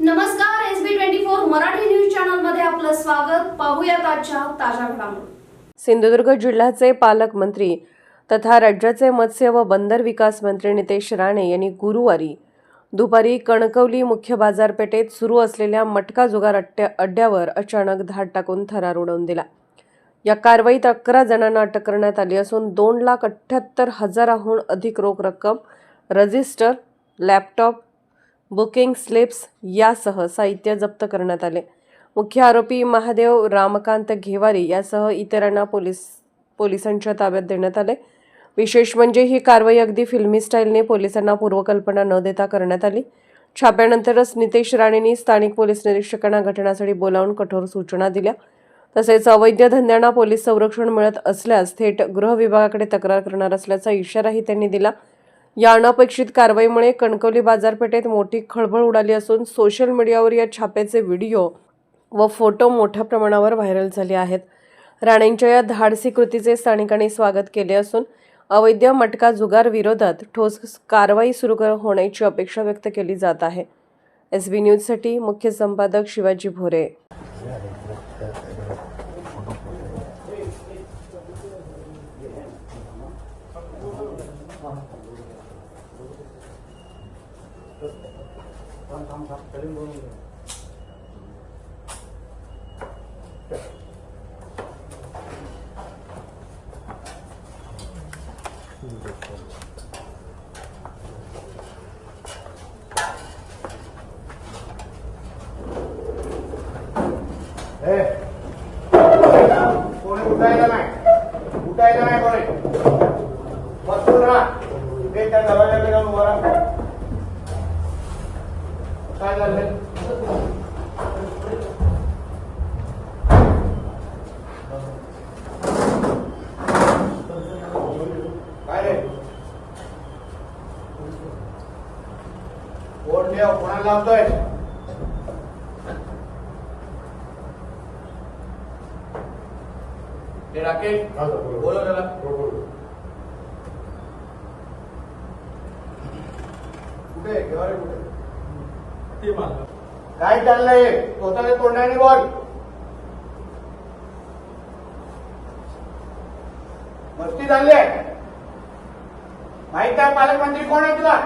नमस्कार S B twenty four Marathi news चॅनलमध्ये आपलं स्वागत. पाहूया आजच्या ताज्या घडामोडी. सिंधुदुर्ग जिल्ह्याचे पालकमंत्री तथा राज्याचे मत्स्य व बंदर विकास मंत्री नितेश राणे यांनी गुरुवारी दुपारी कणकवली मुख्य बाजारपेठेत सुरू असलेल्या मटका जुगार अट्ट्या अड्ड्यावर अचानक धाड टाकून थरार उडवून दिला. या कारवाईत अकरा जणांना अटक करण्यात आली असून दोन लाख अठ्ठ्याहत्तर हजाराहून अधिक रोख रक्कम रजिस्टर लॅपटॉप बुकिंग स्लिप्स यासह साहित्य जप्त करण्यात आले. मुख्य आरोपी महादेव रामकांत घेवारी यासह इतरांना पोलीस पोलिसांच्या ताब्यात देण्यात आले. विशेष म्हणजे ही कारवाई अगदी फिल्मी स्टाईलने पोलिसांना पूर्वकल्पना न देता करण्यात आली. छाप्यानंतरच नितेश राणेंनी स्थानिक पोलीस निरीक्षकांना घटनास्थळी बोलावून कठोर सूचना दिल्या. तसेच अवैध धंद्यांना पोलीस संरक्षण मिळत असल्यास थेट गृह विभागाकडे तक्रार करणार असल्याचा इशाराही त्यांनी दिला. या अनपेक्षित कारवाईमुळे कणकवली बाजारपेठेत मोठी खळबळ उडाली असून सोशल मीडियावर या छाप्याचे व्हिडिओ व फोटो मोठ्या प्रमाणावर व्हायरल झाले आहेत. राणेंच्या या धाडसी कृतीचे स्थानिकांनी स्वागत केले असून अवैध मटका जुगार विरोधात ठोस कारवाई सुरू कर- होण्याची अपेक्षा व्यक्त केली जात आहे. एस बी न्यूजसाठी मुख्य संपादक शिवाजी भोरे. 난 다음 다 다른 거는 लावतोय ते राकेश बोलो. त्याला कुठे केव्हा रे कुठे? काय चाललंय? स्वतःच्या तोंडाने बोल. मस्ती चालली आहे. माहीत आहे पालकमंत्री कोण आहे तुला?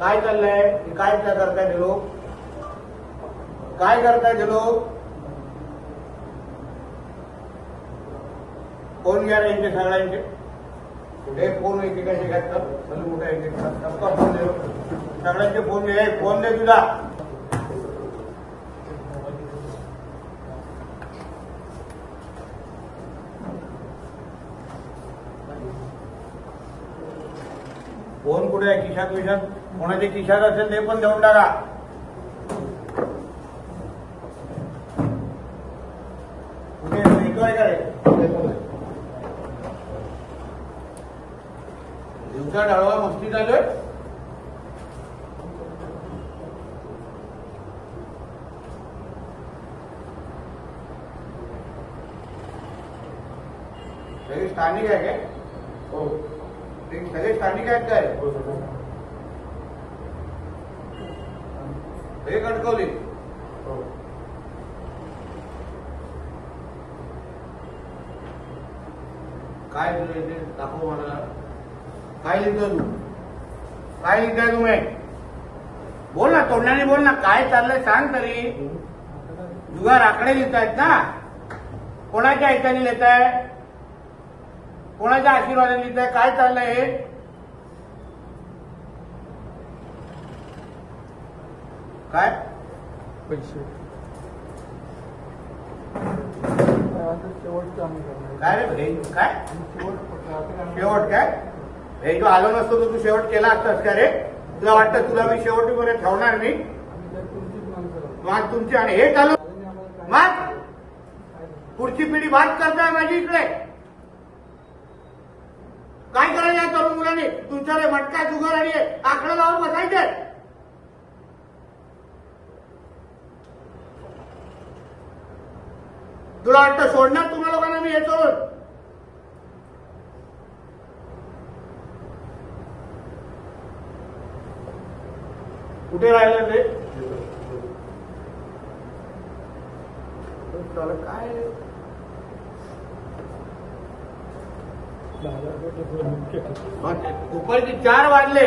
काय चाललंय? काय काय करताय ते लोक? काय करताय ते लोक? फोन घ्या यांचे सगळ्यांचे? कुठे? फोन एकेकाचे घातलं चल कुठे टप्पा फोन दे. सगळ्यांचे फोन दे. फोन दे तुझा फोन कुठे आहे? खिशात विशात कोणाच्या खिशात असेल ते पण देऊन टाका. कुठे भेटतोय का रे? दिवसा डाळवा मस्ती आहे सगळे स्थानिक आहे काय? हो. ते सगळे स्थानिक आहेत काय? हे कणकवली. काय तुझं इथे दाखव मला. काय लिहितो तू? काय लिहिताय तुम्ही? बोल ना तोंडाने बोल ना काय चाललंय सांग तरी. जुगार आकडे लिहितायत ना. कोणाच्या ह्याच्याने लिहिताय? कोणाच्या आशीर्वादाने लिहिताय? काय चाललंय हे? काय? पैसे. करणार काय रे भाई? काय? शेवट शेवट काय हे आलो नसतो तर तू शेवट केला असतास का रे? तुला वाटतं तुला मी शेवटीपर्यंत ठेवणार नाही. मग तुमची आणि हे चालू मग! पुढची पिढी बात करताय माझी इकडे. काय करायचं या तरुण मुलांनी? तुमच्याकडे मटका जुगार आणि आकडा लावून बसायचे तुला वाटतं सोडणार तुम्हा लोकांना मी येतो कुठे राहिलं ते? काय? दुपारचे चार वाजले.